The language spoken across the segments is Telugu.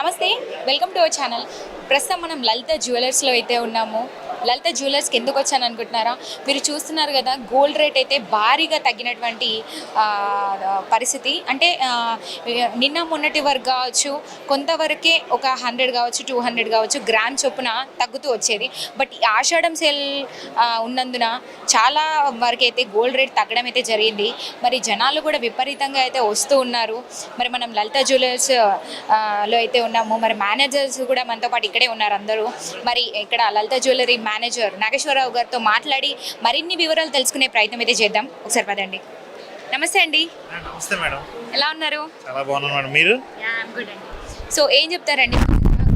నమస్తే వెల్కమ్ టు అవర్ ఛానల్. ప్రస్తుతం మనం లలిత జ్యువెలర్స్లో అయితే ఉన్నాము. లలిత జ్యువెలర్స్కి ఎందుకు వచ్చాను అనుకుంటున్నారా? మీరు చూస్తున్నారు కదా గోల్డ్ రేట్ అయితే భారీగా తగ్గినటువంటి పరిస్థితి. అంటే నిన్న మొన్నటి వరకు కావచ్చు కొంతవరకే ఒక హండ్రెడ్ కావచ్చు టూ హండ్రెడ్ కావచ్చు గ్రామ్ చొప్పున తగ్గుతూ వచ్చేది. బట్ ఆషాఢం సేల్ ఉన్నందున చాలా వరకు అయితే గోల్డ్ రేట్ తగ్గడం అయితే జరిగింది. మరి జనాలు కూడా విపరీతంగా అయితే వస్తూ ఉన్నారు. మరి మనం లలిత జ్యువెలర్స్లో అయితే ఉన్నాము. మరి మేనేజర్స్ కూడా మనతో పాటు ఇక్కడే ఉన్నారు అందరూ. మరి ఇక్కడ లలిత జ్యువెలరీ మేనేజర్ నాగేశ్వరరావు గారితో మాట్లాడి మరిన్ని వివరాలు తెలుసుకునే ప్రయత్నం అయితే చేద్దాం. ఒకసారి పదండి. నమస్తే అండి. నమస్తే మేడం. ఎలా ఉన్నారు? చాలా బాగున్నాను మేడం. మీరు? గుడ్ అండి. సో ఏం చెప్తారండి?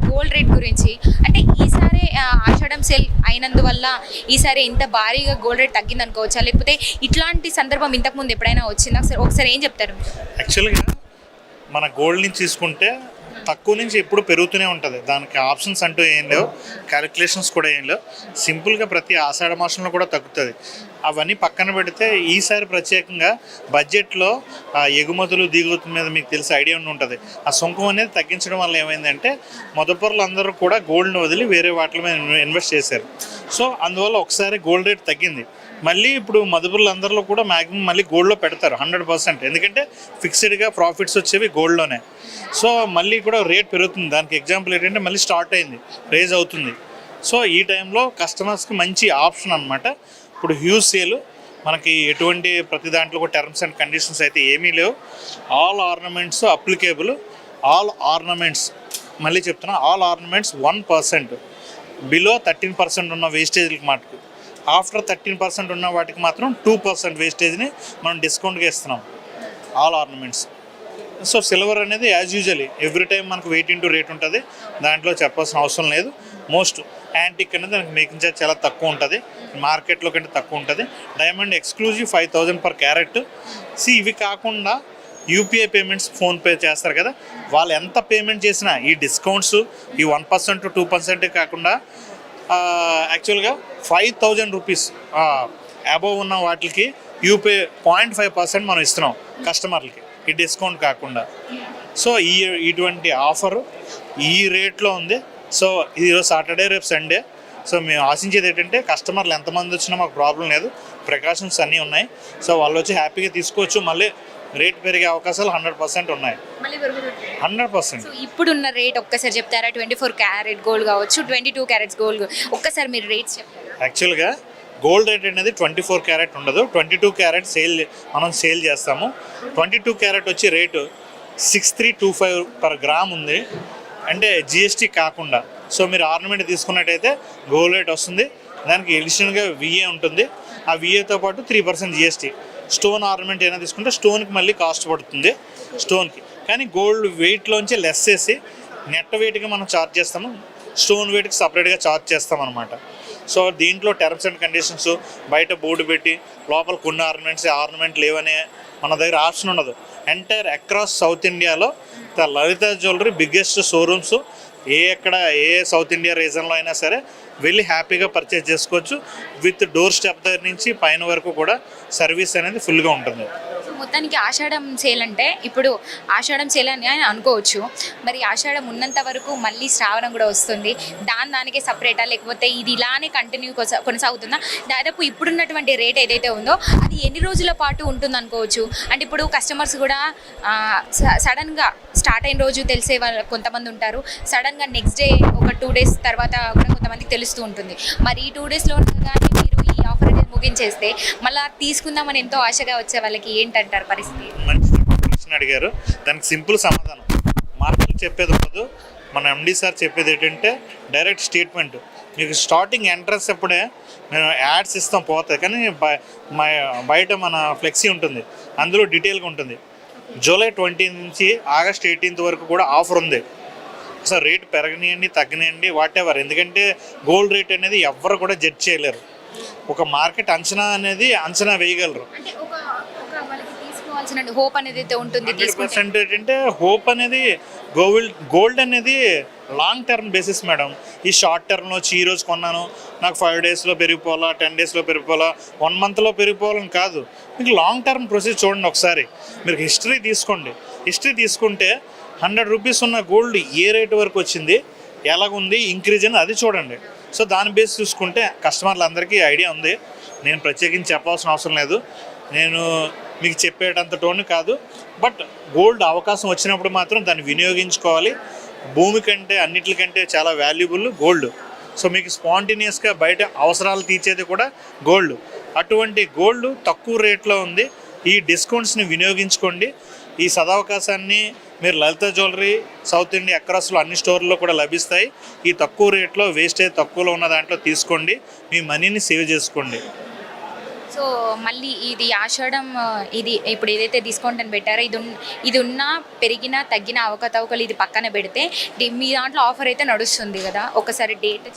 గోల్డ్ రేట్ గురించి. అంటే ఈసారి ఆషాఢం సేల్ అయినందువల్ల ఈసారి ఇంత భారీగా గోల్డ్ రేట్ తగ్గింది అనుకోవచ్చా లేకపోతే ఇట్లాంటి సందర్భం ఇంతకుముందు ఎప్పుడైనా వచ్చిందా? ఒకసారి ఒకసారి ఏం చెప్తారు యాక్చువల్గా మన గోల్డ్ నుంచి తీసుకుంటే తక్కువ నుంచి ఎప్పుడు పెరుగుతూనే ఉంటుంది. దానికి ఆప్షన్స్ అంటూ ఏం లేవు. క్యాలిక్యులేషన్స్ కూడా ఏం లేవు. సింపుల్గా ప్రతి ఆషాఢ మాసంలో కూడా తగ్గుతుంది. అవన్నీ పక్కన పెడితే ఈసారి ప్రత్యేకంగా బడ్జెట్లో ఎగుమతులు దిగుమతుల మీద మీకు తెలిసి ఐడియా ఉండి ఉంటుంది. ఆ సుంకం అనేది తగ్గించడం వల్ల ఏమైందంటే మొదపొరలు అందరూ కూడా గోల్డ్ని వదిలి వేరే వాటి మీద ఇన్వెస్ట్ చేశారు. సో అందువల్ల ఒకసారి గోల్డ్ రేట్ తగ్గింది. మళ్ళీ ఇప్పుడు మదుపులు అందరిలో కూడా మ్యాక్సిమం మళ్ళీ గోల్డ్లో పెడతారు హండ్రెడ్ పర్సెంట్. ఎందుకంటే ఫిక్స్డ్గా ప్రాఫిట్స్ వచ్చేవి గోల్డ్లోనే. సో మళ్ళీ కూడా రేట్ పెరుగుతుంది. దానికి ఎగ్జాంపుల్ ఏంటంటే మళ్ళీ స్టార్ట్ అయింది రేజ్ అవుతుంది. సో ఈ టైంలో కస్టమర్స్కి మంచి ఆప్షన్ అనమాట ఇప్పుడు హ్యూజ్ సేల్ మనకి ఎటువంటి ప్రతి దాంట్లో కూడా టర్మ్స్ అండ్ కండిషన్స్ అయితే ఏమీ లేవు. All ornaments applicable all ornaments మళ్ళీ చెప్తున్నా all ornaments one percent. Below thirteen percent ఉన్న వేస్టేజ్లకి మటుకు. ఆఫ్టర్ థర్టీన్ పర్సెంట్ ఉన్న వాటికి మాత్రం టూ పర్సెంట్ వేస్టేజ్ని మనం డిస్కౌంట్గా ఇస్తున్నాం. ఆల్ ఆర్నమెంట్స్ సో సిల్వర్ అనేది యాజ్ యూజువలీ ఎవ్రీ టైం మనకు వెయిట్ ఇంటూ రేట్ ఉంటుంది. దాంట్లో చెప్పాల్సిన అవసరం లేదు. మోస్ట్ యాంటిక్ అనేది దానికి మేకింగ్ చార్జ్ చాలా తక్కువ ఉంటుంది. మార్కెట్లో కంటే తక్కువ ఉంటుంది. Diamond exclusive five thousand per carat C ఇవి కాకుండా యూపీఐ పేమెంట్స్ ఫోన్పే చేస్తారు కదా. వాళ్ళు ఎంత పేమెంట్ చేసినా ఈ డిస్కౌంట్స్ ఈ వన్ పర్సెంట్ టూ పర్సెంట్ కాకుండా యాక్చువల్గా ఫైవ్ థౌజండ్ రూపీస్ అబోవ్ ఉన్న వాటికి యూపీఐ పాయింట్ ఫైవ్ పర్సెంట్ మనం ఇస్తున్నాం కస్టమర్లకి ఈ డిస్కౌంట్ కాకుండా. సో ఈ ఇటువంటి ఆఫర్ ఈ రేట్లో ఉంది. సో ఈరోజు సాటర్డే రేపు సండే సో మేము ఆశించేది ఏంటంటే కస్టమర్లు ఎంతమంది వచ్చినా మాకు ప్రాబ్లం లేదు. ప్రికాషన్స్ అన్నీ ఉన్నాయి. సో వాళ్ళు వచ్చి హ్యాపీగా తీసుకోవచ్చు. మళ్ళీ రేట్ పెరిగే అవకాశాలు హండ్రెడ్ పర్సెంట్ ఉన్నాయి. Hundred percent. ఇప్పుడున్న రేట్ ఒక్కసారి చెప్తారా? ట్వంటీ ఫోర్ క్యారెట్ గోల్డ్ కావచ్చు ట్వంటీ టూ క్యారెట్స్ గోల్డ్ ఒక్కసారి మీరు రేట్స్ చెప్తారా? యాక్చువల్గా గోల్డ్ రేట్ అనేది ట్వంటీ ఫోర్ క్యారెట్ ఉండదు. ట్వంటీ టూ క్యారెట్ సేల్ మనం సేల్ చేస్తాము. ట్వంటీ టూ క్యారెట్ వచ్చి rate six three two five per gram ఉంది. అంటే జిఎస్టీ కాకుండా. సో మీరు ఆర్నమెంట్ తీసుకున్నట్టయితే గోల్డ్ రేట్ వస్తుంది. దానికి ఎడిషనల్గా విఏ ఉంటుంది. ఆ విఏతో పాటు three percent GST stone ornament ఏమైనా తీసుకుంటే స్టోన్కి మళ్ళీ కాస్ట్ పడుతుంది స్టోన్కి. కానీ గోల్డ్ వెయిట్లోంచి లెస్ చేసి నెట్ వెయిట్గా మనం ఛార్జ్ చేస్తాము స్టోన్ వెయిట్కి సపరేట్గా ఛార్జ్ చేస్తాం అనమాట సో దీంట్లో టర్మ్స్ అండ్ కండిషన్స్ బయట బోర్డు పెట్టి లోపల కొన్ని ఆర్నమెంట్స్ ఆర్నమెంట్ లేవనే మన దగ్గర ఆప్షన్ ఉండదు. ఎంటైర్ అక్రాస్ సౌత్ ఇండియాలో the Lalitha jewellery biggest showrooms ఏ ఎక్కడ ఏ సౌత్ ఇండియా రీజన్లో అయినా సరే వెళ్ళి హ్యాపీగా పర్చేస్ చేసుకోవచ్చు. విత్ డోర్ స్టెప్ దగ్గర నుంచి పైన వరకు కూడా సర్వీస్ అనేది ఫుల్గా ఉంటుంది. మొత్తానికి ఆషాఢం సేల్ అంటే ఇప్పుడు ఆషాఢం సేల్ అని అనుకోవచ్చు. మరి ఆషాఢం ఉన్నంత వరకు మళ్ళీ శ్రావణం కూడా వస్తుంది. దాని దానికే సపరేటా? లేకపోతే ఇది ఇలానే కంటిన్యూ కొనసాగుతుందా? దాదాపు ఇప్పుడున్నటువంటి రేట్ ఏదైతే ఉందో అది ఎన్ని రోజుల పాటు ఉంటుంది అనుకోవచ్చు? అంటే ఇప్పుడు కస్టమర్స్ కూడా సడన్గా స్టార్ట్ అయిన రోజు తెలిసే వాళ్ళు కొంతమంది ఉంటారు. సడన్గా నెక్స్ట్ డే ఒక టూ డేస్ తర్వాత కూడా కొంతమందికి తెలుస్తూ ఉంటుంది. మరి ఈ టూ డేస్లో కానీ చేస్తే ముగించేస్తే మళ్ళీ తీసుకుందామని ఎంతో ఆశగా వచ్చే వాళ్ళకి ఏంటంటారు పరిస్థితి? మంచి అడిగారు. దానికి సింపుల్ సమాధానం. మార్కులు చెప్పేది ఉండదు. మన ఎండి సార్ చెప్పేది ఏంటంటే డైరెక్ట్ స్టేట్మెంట్ మీకు స్టార్టింగ్ ఎంట్రన్స్ అప్పుడే మేము యాడ్స్ ఇస్తాం పోతాయి. కానీ బయట మన ఫ్లెక్సీ ఉంటుంది. అందులో డీటెయిల్గా ఉంటుంది. జూలై ట్వంటీ నుంచి ఆగస్ట్ ఎయిటీన్త్ వరకు కూడా ఆఫర్ ఉంది. సో రేట్ పెరగనియండి తగ్గనియండి వాట్ ఎవర్ ఎందుకంటే గోల్డ్ రేట్ అనేది ఎవ్వరు కూడా జడ్జ్ చేయలేరు. ఒక మార్కెట్ అంచనా అనేది అంచనా వేయగలరు. హోప్ అనేది పర్సెంట్ ఏంటంటే హోప్ అనేది గోల్డ్ గోల్డ్ అనేది లాంగ్ టర్మ్ బేసిస్ మేడం. ఈ షార్ట్ టర్మ్లో ఈ రోజు కొన్నాను నాకు ఫైవ్ డేస్లో పెరిగిపోవాలా టెన్ డేస్లో పెరిగిపోవాలా వన్ మంత్లో పెరిగిపోవాలని కాదు. మీకు లాంగ్ టర్మ్ ప్రొసీజ్ చూడండి ఒకసారి. మీరు హిస్టరీ తీసుకోండి. హిస్టరీ తీసుకుంటే హండ్రెడ్ రూపీస్ ఉన్న గోల్డ్ ఏ రేట్ వరకు వచ్చింది ఎలాగుంది ఇంక్రీజ్ అని అది చూడండి. సో దాని బేస్ చూసుకుంటే కస్టమర్లందరికీ ఐడియా ఉంది. నేను ప్రత్యేకించి చెప్పాల్సిన అవసరం లేదు. నేను మీకు చెప్పేటంత టోన్ కాదు. బట్ గోల్డ్ అవకాశం వచ్చినప్పుడు మాత్రం దాన్ని వినియోగించుకోవాలి. భూమి కంటే అన్నిటికంటే చాలా వాల్యుబుల్ గోల్డ్. సో మీకు స్పాంటేనియస్గా బయట అవసరాలు తీర్చేది కూడా గోల్డ్. అటువంటి గోల్డ్ తక్కువ రేట్లో ఉంది. ఈ డిస్కౌంట్స్ని వినియోగించుకోండి. ఈ సదవకాశాన్ని మీరు లలిత జ్యువెలరీ సౌత్ ఇండియా అక్రాస్లో అన్ని స్టోర్లో కూడా లభిస్తాయి. ఈ తక్కువ రేట్లో వేస్టేజ్ తక్కువలో ఉన్న దాంట్లో తీసుకోండి. మీ మనీని సేవ్ చేసుకోండి. సో మళ్ళీ ఇది ఆషాఢం ఇది ఇప్పుడు ఏదైతే డిస్కౌంట్ అని పెట్టారో ఇది ఇది ఉన్నా పెరిగినా తగ్గిన అవకతవకలు ఇది పక్కన పెడితే మీ దాంట్లో ఆఫర్ అయితే నడుస్తుంది కదా. ఒకసారి డేట్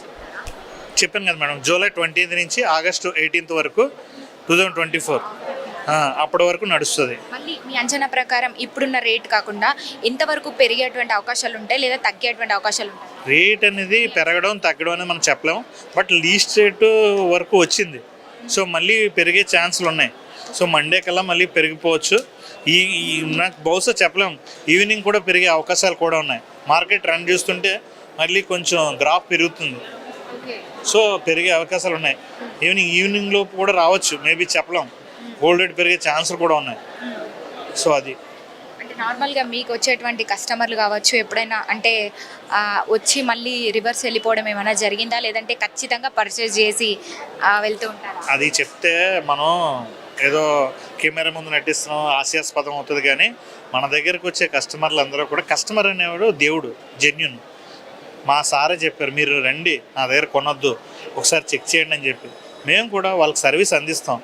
చెప్పాను కదా మేడం జూలై ట్వంటీన్త్ నుంచి ఆగస్టు ఎయిటీన్త్ వరకు టూ థౌజండ్ ట్వంటీ ఫోర్. అప్పటి వరకు నడుస్తుంది. మళ్ళీ మీ అంచనా ప్రకారం ఇప్పుడున్న రేట్ కాకుండా ఎంతవరకు పెరిగేటువంటి అవకాశాలు ఉంటాయి లేదా తగ్గేటువంటి అవకాశాలు ఉంటాయి? రేట్ అనేది పెరగడం తగ్గడం అనేది మనం చెప్పలేము. బట్ లీస్ట్ రేట్ వరకు వచ్చింది. సో మళ్ళీ పెరిగే ఛాన్సులు ఉన్నాయి. సో మండే కల్లా మళ్ళీ పెరిగిపోవచ్చు. ఈ నాకు బహుశా చెప్పలేం ఈవినింగ్ కూడా పెరిగే అవకాశాలు కూడా ఉన్నాయి. మార్కెట్ రన్ చూస్తుంటే మళ్ళీ కొంచెం గ్రాఫ్ పెరుగుతుంది. సో పెరిగే అవకాశాలు ఉన్నాయి. ఈవినింగ్ ఈవినింగ్ లోపు కూడా రావచ్చు. మేబీ చెప్పలేం గోల్డ్ రేట్ పెరిగే ఛాన్సులు కూడా ఉన్నాయి. సో అది. అంటే నార్మల్గా మీకు వచ్చేటువంటి కస్టమర్లు కావచ్చు ఎప్పుడైనా అంటే వచ్చి మళ్ళీ రివర్స్ వెళ్ళిపోవడం ఏమైనా జరిగిందా? లేదంటే ఖచ్చితంగా పర్చేస్ చేసి వెళ్తూ ఉంటారా? అది చెప్తే మనం ఏదో కెమెరా ముందు నటిస్తున్నాం హాస్యాస్పదం అవుతుంది కానీ మన దగ్గరకు వచ్చే కస్టమర్లు అందరూ కూడా కస్టమర్ అనేవాడు దేవుడు జెన్యున్ మా సారే చెప్పారు మీరు రండి నా దగ్గర కొనొద్దు ఒకసారి చెక్ చేయండి అని చెప్పి. మేము కూడా వాళ్ళకి సర్వీస్ అందిస్తాం.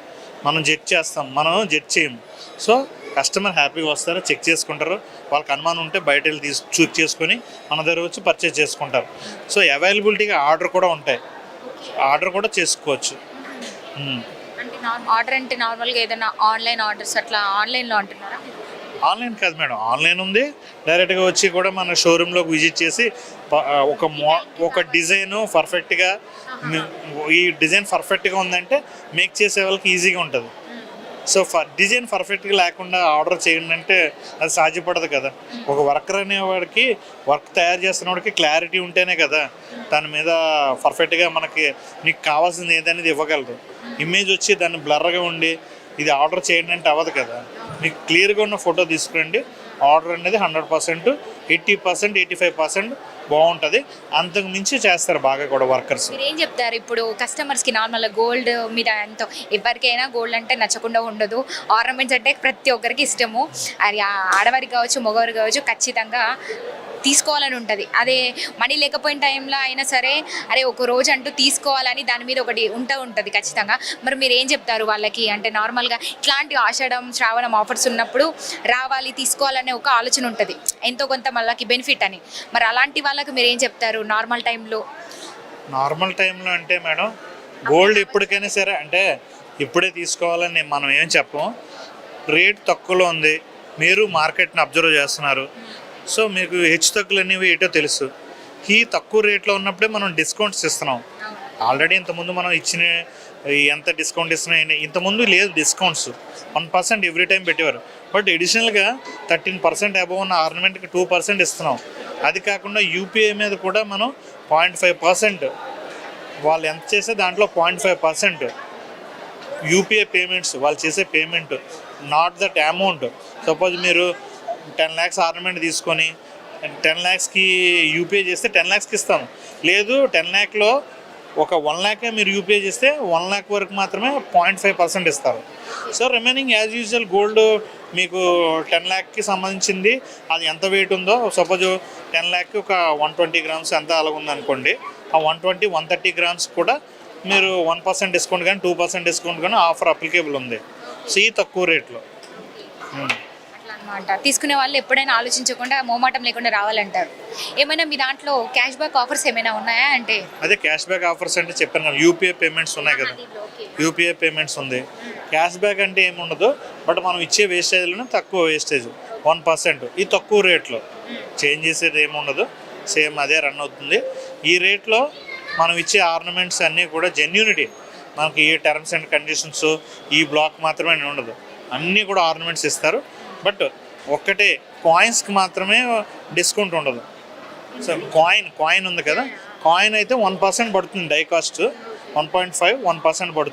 మనం జడ్జ్ చేస్తాం మనం జడ్జ్ చేయము. సో కస్టమర్ హ్యాపీగా వస్తారు చెక్ చేసుకుంటారు? వాళ్ళకి అనుమానం ఉంటే బయట వెళ్ళి తీసు చూక్ చేసుకొని మన దగ్గర వచ్చి పర్చేజ్ చేసుకుంటారు. సో అవైలబిలిటీగా ఆర్డర్ కూడా ఉంటాయి. ఆర్డర్ కూడా చేసుకోవచ్చు. ఆర్డర్ అంటే నార్మల్గా ఏదైనా ఆన్లైన్ ఆర్డర్స్ అట్లా ఆన్లైన్లో అంటున్నారా? ఆన్లైన్ కాదు మేడం. ఆన్లైన్ ఉంది. డైరెక్ట్గా వచ్చి కూడా మన షోరూంలోకి విజిట్ చేసి ఒక మో ఒక డిజైన్ పర్ఫెక్ట్గా ఈ డిజైన్ పర్ఫెక్ట్గా ఉందంటే మేక్ చేసే వాళ్ళకి ఈజీగా ఉంటుంది. సో ఫర్ డిజైన్ పర్ఫెక్ట్గా లేకుండా ఆర్డర్ చేయండి అంటే అది సాధ్యపడదు కదా. ఒక వర్కర్ అనేవాడికి వర్క్ తయారు చేస్తున్నవాడికి క్లారిటీ ఉంటేనే కదా దాని మీద పర్ఫెక్ట్గా మనకి నీకు కావాల్సింది ఏదనేది ఇవ్వగలరు. ఇమేజ్ వచ్చి దాన్ని బ్లర్గా ఉండి ఇది ఆర్డర్ చేయండి అంటే అవ్వదు కదా. మీకు క్లియర్గా ఉన్న ఫోటో తీసుకురండి. ఆర్డర్ అనేది hundred percent eighty percent eighty five percent బాగుంటుంది. అంతకు మించి చేస్తారు బాగా కూడా వర్కర్స్. మీరు ఏం చెప్తారు? ఇప్పుడు కస్టమర్స్కి నార్మల్గా గోల్డ్ మీద ఎంతో ఎవరికైనా గోల్డ్ అంటే నచ్చకుండా ఉండదు. ఆర్నమెంట్స్ అంటే ప్రతి ఒక్కరికి ఇష్టము. అది ఆడవారికి కావచ్చు మగవారికి కావచ్చు ఖచ్చితంగా తీసుకోవాలని ఉంటుంది. అదే మనీ లేకపోయిన టైంలో అయినా సరే అరే ఒక రోజు అంటూ తీసుకోవాలని దాని మీద ఒకటి ఉంటూ ఉంటుంది ఖచ్చితంగా. మరి మీరు ఏం చెప్తారు వాళ్ళకి? అంటే నార్మల్గా ఇట్లాంటి ఆషాఢం శ్రావణం ఆఫర్స్ ఉన్నప్పుడు రావాలి తీసుకోవాలనే ఒక ఆలోచన ఉంటుంది. ఎంతో కొంత వాళ్ళకి బెనిఫిట్ అని. మరి అలాంటి వాళ్ళకి మీరు ఏం చెప్తారు నార్మల్ టైంలో నార్మల్ టైంలో అంటే మేడం గోల్డ్ ఎప్పటికైనా సరే అంటే ఇప్పుడే తీసుకోవాలని మనం ఏం చెప్పం. రేట్ తక్కువలో ఉంది. మీరు మార్కెట్ని అబ్జర్వ్ చేస్తున్నారు. సో మీకు హెచ్చు తగ్గులు అనేవి ఏటో తెలుసు. ఈ తక్కువ రేట్లో ఉన్నప్పుడే మనం డిస్కౌంట్స్ ఇస్తున్నాం. ఆల్రెడీ ఇంతకుముందు మనం ఇచ్చిన ఎంత డిస్కౌంట్ ఇస్తున్నాయి ఇంతకుముందు లేదు discounts. One percent every time పెట్టేవారు. బట్ ఎడిషనల్గా థర్టీన్ పర్సెంట్ అబవ్ ఉన్న ఆర్నమెంట్కి టూ పర్సెంట్ ఇస్తున్నాం. అది కాకుండా యూపీఐ మీద కూడా మనం పాయింట్ ఫైవ్ పర్సెంట్. వాళ్ళు ఎంత చేస్తే దాంట్లో point five percent. UPI payments వాళ్ళు చేసే payment not that amount. Suppose మీరు టెన్ ల్యాక్స్ ఆర్నమెంట్ తీసుకొని టెన్ ల్యాక్స్కి యూపీఐ చేస్తే టెన్ ల్యాక్స్కి ఇస్తాము లేదు టెన్ ల్యాక్లో ఒక వన్ ల్యాకే మీరు యూపీఐ చేస్తే వన్ ల్యాక్ వరకు మాత్రమే పాయింట్ ఫైవ్ పర్సెంట్ ఇస్తారు. So remaining as usual gold మీకు టెన్ ల్యాక్కి సంబంధించింది. అది ఎంత వెయిట్ ఉందో సపోజ్ టెన్ ల్యాక్కి ఒక వన్ ట్వంటీ గ్రామ్స్ ఎంత అలాగ ఉందనుకోండి ఆ one twenty one thirty grams కూడా మీరు వన్ పర్సెంట్ డిస్కౌంట్ కానీ టూ పర్సెంట్ డిస్కౌంట్ కానీ ఆఫర్ అప్లికేబుల్ ఉంది. సో తక్కువ రేట్లో. అనమాట తీసుకునే వాళ్ళు ఎప్పుడైనా ఆలోచించకుండా మోమాటం లేకుండా రావాలంటారు. ఏమైనా మీ దాంట్లో క్యాష్ బ్యాక్ ఆఫర్స్ ఏమైనా ఉన్నాయా అంటే? అదే క్యాష్ బ్యాక్ ఆఫర్స్ అంటే చెప్పాను కదా యూపీఐ పేమెంట్స్ ఉన్నాయి కదా. యూపీఐ పేమెంట్స్ ఉంది. క్యాష్ బ్యాక్ అంటే ఏముండదు బట్ మనం ఇచ్చే వేస్టేజ్లోనే తక్కువ వేస్టేజ్ వన్ పర్సెంట్ ఈ తక్కువ రేట్లో చేంజ్ చేసేది ఏముండదు సేమ్ అదే రన్ అవుతుంది. ఈ రేట్లో మనం ఇచ్చే ఆర్నమెంట్స్ అన్నీ కూడా జెన్యూనిటీ మనకి ఈ టర్మ్స్ అండ్ కండిషన్స్ ఈ బ్లాక్ మాత్రమే ఉండదు. అన్నీ కూడా ఆర్నమెంట్స్ ఇస్తారు. బట్ ఒక్కటే కాయిన్స్కి మాత్రమే డిస్కౌంట్ ఉండదు. సో కాయిన్ కాయిన్ ఉంది కదా? కాయిన్ అయితే వన్ పర్సెంట్ పడుతుంది die cost one point five one percent పడుతుంది.